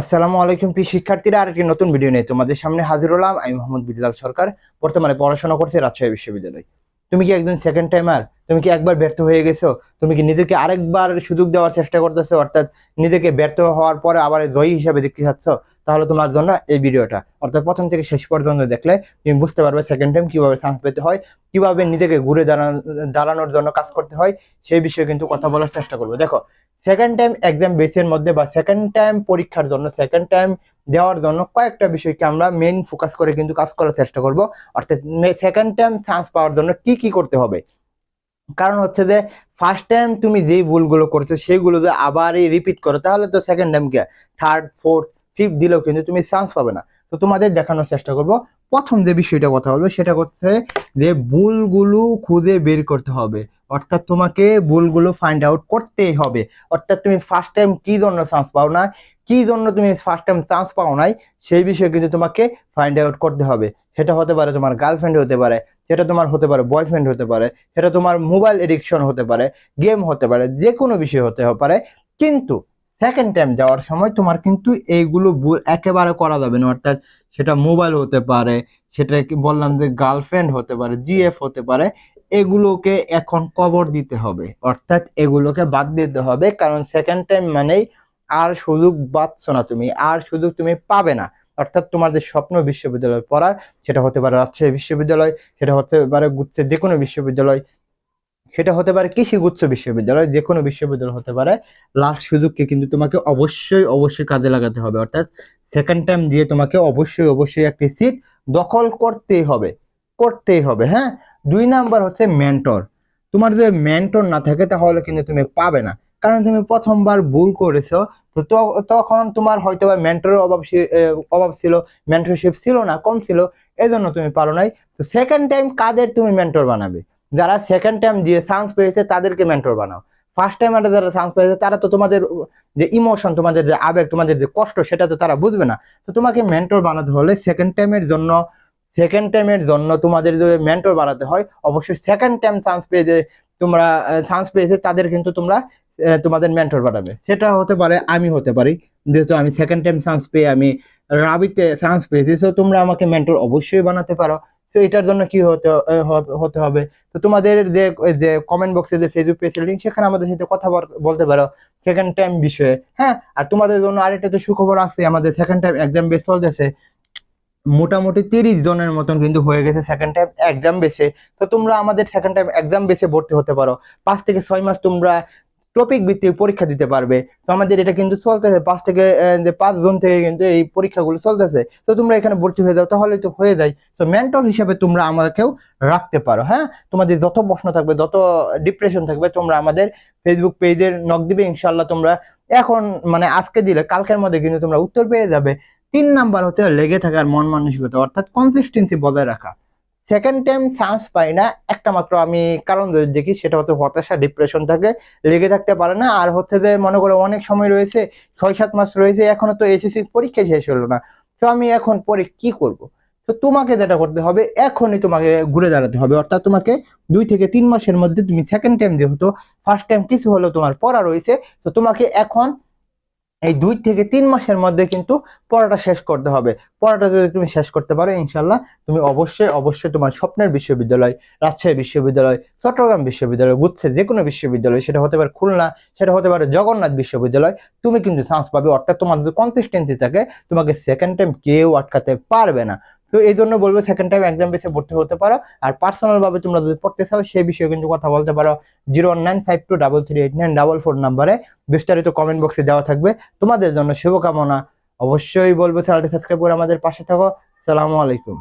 আসসালামু আলাইকুম প্রিয় শিক্ষার্থীরা, আরেকটি নতুন ভিডিও নিয়ে তোমাদের সামনে হাজির হলাম। আমি মোহাম্মদ বিল্লাল সরকার, বর্তমানে পড়াশোনা করছি রাজশাহী বিশ্ববিদ্যালয়। তুমি কি একজন সেকেন্ড টাইমার তুমি কি একবার ব্যর্থ হয়ে গেছো? তুমি কি নিজেকে আরেকবার সুযোগ দেওয়ার চেষ্টা করতেছো? অর্থাৎ নিজেকে ব্যর্থ হওয়ার পরে আবার জয়ী হিসাবে দেখতে চাচ্ছ? তাহলে তোমার জন্য এই ভিডিওটা অর্থাৎ প্রথম থেকে শেষ পর্যন্ত দেখলে তুমি বুঝতে পারবে সেকেন্ড টাইম কীভাবে চান্স পেতে হয়, কীভাবে নিজেকে ঘুরে দাঁড়ানো দাঁড়ানোর জন্য কাজ করতে হয়, সেই বিষয়ে কিন্তু কথা বলার চেষ্টা করব। দেখো সেকেন্ড টাইম এক্সাম বেসের মধ্যে বা সেকেন্ড টাইম পরীক্ষার জন্য সেকেন্ড টাইম দেওয়ার জন্য কয়েকটা বিষয়কে আমরা মেইন ফোকাস করে কিন্তু কাজ করার চেষ্টা করব। অর্থাৎ সেকেন্ড টাইম চান্স পাওয়ার জন্য কি কি করতে হবে? কারণ হচ্ছে যে ফার্স্ট টাইম তুমি যেই ভুলগুলো করছ সেইগুলো যদি আবারই রিপিট করো, তাহলে তো সেকেন্ড টাইম কে থার্ড ফোর্থ ফিফথ দিলেও কিন্তু তুমি চান্স পাবে না। তো তোমাদের দেখানোর চেষ্টা করব। প্রথম যে বিষয়টা কথা বলব, সেটা হচ্ছে যে ভুলগুলো খুঁজে বের করতে হবে। অর্থাৎ তোমাকে ভুলগুলো ফাইন্ড আউট করতেই হবে। অর্থাৎ তুমি ফার্স্ট টাইম কি জন্য চান্স পাও না কি জন্য তুমি ফার্স্ট টাইম চান্স পাও নাই, সেই বিষয়ে কিন্তু তোমাকে ফাইন্ড আউট করতে হবে। সেটা হতে পারে তোমার গার্লফ্রেন্ড হতে পারে, সেটা তোমার হতে পারে বয়ফ্রেন্ড হতে পারে, সেটা তোমার মোবাইল এডিকশন হতে পারে গেম হতে পারে যে কোনো বিষয় হতে পারে। কিন্তু সেকেন্ড টাইম যাওয়ার সময় তোমার কিন্তু এইগুলো একেবারে করা যাবে না। অর্থাৎ সেটা মোবাইল হতে পারে, সেটা কি বললাম যে গার্লফ্রেন্ড হতে পারে জিএফ হতে পারে, এগুলোকে এখন কবর দিতে হবে। অর্থাৎ এগুলোকে বাদ দিতে হবে, কারণ সেকেন্ড টাইম মানেই আর সুযোগ পাচ্ছ না তুমি, আর সুযোগ তুমি পাবে না। অর্থাৎ তোমার যে স্বপ্ন বিশ্ববিদ্যালয় পড়ার, সেটা হতে পারে রাজশাহী বিশ্ববিদ্যালয়, সেটা হতে পারে গুচ্ছের যে কোনো বিশ্ববিদ্যালয় সেটা হতে পারে কৃষি গুচ্ছ বিশ্ববিদ্যালয় যে কোনো বিশ্ববিদ্যালয় হতে পারে। লাস্ট সুযোগকে কিন্তু তোমাকে অবশ্যই অবশ্যই কাজে লাগাতে হবে। অর্থাৎ সেকেন্ড টাইম দিয়ে তোমাকে অবশ্যই অবশ্যই একটি সিট দখল করতেই হবে করতেই হবে হ্যাঁ? দুই নাম্বার হচ্ছে মেন্টর তোমার যদি মেন্টর না থাকে, তাহলে কিন্তু তুমি পাবে না। কারণ তুমি প্রথমবার ভুল করেছ, তো তখন তোমার হয়তো বা মেন্টরের অভাব অভাব ছিল মেন্টরশিপ ছিল না, কম ছিল এই জন্য তুমি পারো নাই। তো সেকেন্ড টাইম কাদের তুমি মেন্টর বানাবে? যারা সেকেন্ড টাইম দিয়ে চান্স পেয়েছে তাদেরকে মেন্টর বানাও। ফার্স্ট টাইম যারা চান্স পেয়েছে, তারা তো তোমাদের যে ইমোশন তোমাদের যে আবেগ, তোমাদের যে কষ্ট, সেটা তো তারা বুঝবে না। তো তোমাকে মেন্টর বানাতে হলে সেকেন্ড টাইমের জন্য সেকেন্ড টাইমের জন্য তোমাদের যদি মেন্টর বানাতে হয়, অবশ্যই সেকেন্ড টাইম চান্স পেয়ে যে তোমরা চান্স পেয়েছে, তাদের কিন্তু তোমরা তোমাদের মেন্টর বানাবে। সেটা হতে পারে, আমি হতে পারি। যেহেতু আমি সেকেন্ড টাইম চান্স পেয়ে আমি রাবিতে চান্স পেয়েছি, তো তোমরা আমাকে মেন্টর অবশ্যই বানাতে পারো। তো এটার জন্য কি হতে হতে হবে? তো তোমাদের যে যে কমেন্ট বক্সে যে ফেসবুক পেজ লিঙ্ক সেখানে আমাদের সাথে কথা বলতে পারো সেকেন্ড টাইম বিষয়ে হ্যাঁ? আর তোমাদের জন্য আরেকটা তো সুখবর আছে, আমাদের সেকেন্ড টাইম এক্সাম বেস চলতেছে। মোটামুটি তিরিশ জনের মতন কিন্তু হয়ে গেছে সেকেন্ড টাইম এক্সাম বেসে তো তোমরা আমাদের সেকেন্ড টাইম এক্সাম বেসে ভর্তি হতে পারো। পাঁচ থেকে ছয় মাস তোমরা টপিক ভিত্তিক পরীক্ষা দিতে পারবে। তো আমাদের এটা কিন্তু চলতেছে পাঁচ থেকে যে পাঁচ জন থেকে কিন্তু এই পরীক্ষাগুলো চলতেছে। তো তোমরা এখানে ভর্তি হয়ে যাও তাহলে তো হয়ে যায়। তো মেন্টর হিসেবে তোমরা আমাকেও রাখতে পারো হ্যাঁ? তোমাদের যত প্রশ্ন থাকবে, যত ডিপ্রেশন থাকবে, তোমরা আমাদের ফেসবুক পেজের নক দিবে ইনশাল্লাহ তোমরা এখন মানে আজকে দিলে, কালকের মধ্যে কিন্তু তোমরা উত্তর পেয়ে যাবে। তিন নাম্বার হতে লেগে থাকার মন মানসিকতা, অর্থাৎ কনসিস্টেন্সি বজায় রাখা। সেকেন্ড টাইম চান্স পাই না, একটা মাত্র আমি কারণ দেখি, সেটা হচ্ছে হতাশা ডিপ্রেশন থাকে, লেগে থাকতে পারে না। আর হচ্ছে যে, মনে করো অনেক সময় রয়েছে ছয় সাত মাস রয়েছে, এখনও তো এসএসসি পরীক্ষা শেষ হলো না। তো আমি এখন পরে কি করব? তো তোমাকে যেটা করতে হবে, এখনই তোমাকে ঘুরে দাঁড়াতে হবে। অর্থাৎ তোমাকে দুই থেকে তিন মাসের মধ্যে তুমি সেকেন্ড টাইম যেহেতু ফার্স্ট টাইম কিছু হলেও তোমার পড়া রয়েছে, তো তোমাকে এখন এই দুই থেকে তিন মাসের মধ্যে কিন্তু পড়াটা শেষ করতে হবে। পড়াটা যদি তুমি শেষ করতে পারো ইনশাল্লাহ তুমি অবশ্যই অবশ্যই তোমার স্বপ্নের বিশ্ববিদ্যালয়, রাজশাহী বিশ্ববিদ্যালয়, চট্টগ্রাম বিশ্ববিদ্যালয়, গুচ্ছে যে কোনো বিশ্ববিদ্যালয়, সেটা হতে পারে খুলনা, সেটা হতে পারে জগন্নাথ বিশ্ববিদ্যালয়, তুমি কিন্তু চান্স পাবে। অর্থাৎ তোমার যদি কনসিস্টেন্সি থাকে, তোমাকে সেকেন্ড টাইম কেউ আটকাতে পারবে না। তো এই জন্য বলব সেকেন্ড টাইম এক্সাম বেসে ভর্তি হতে পারো। আর পার্সোনাল ভাবে তোমরা যদি পড়তে চাও সেই বিষয়ে কিন্তু কথা বলতে পারো। Zero nine five two double three eight nine double four নাম্বারে বিস্তারিত কমেন্ট বক্সে দেওয়া থাকবে। তোমাদের জন্য শুভকামনা। অবশ্যই বলব চ্যানেলটি সাবস্ক্রাইব করে আমাদের পাশে থাকো। সালামু আলাইকুম।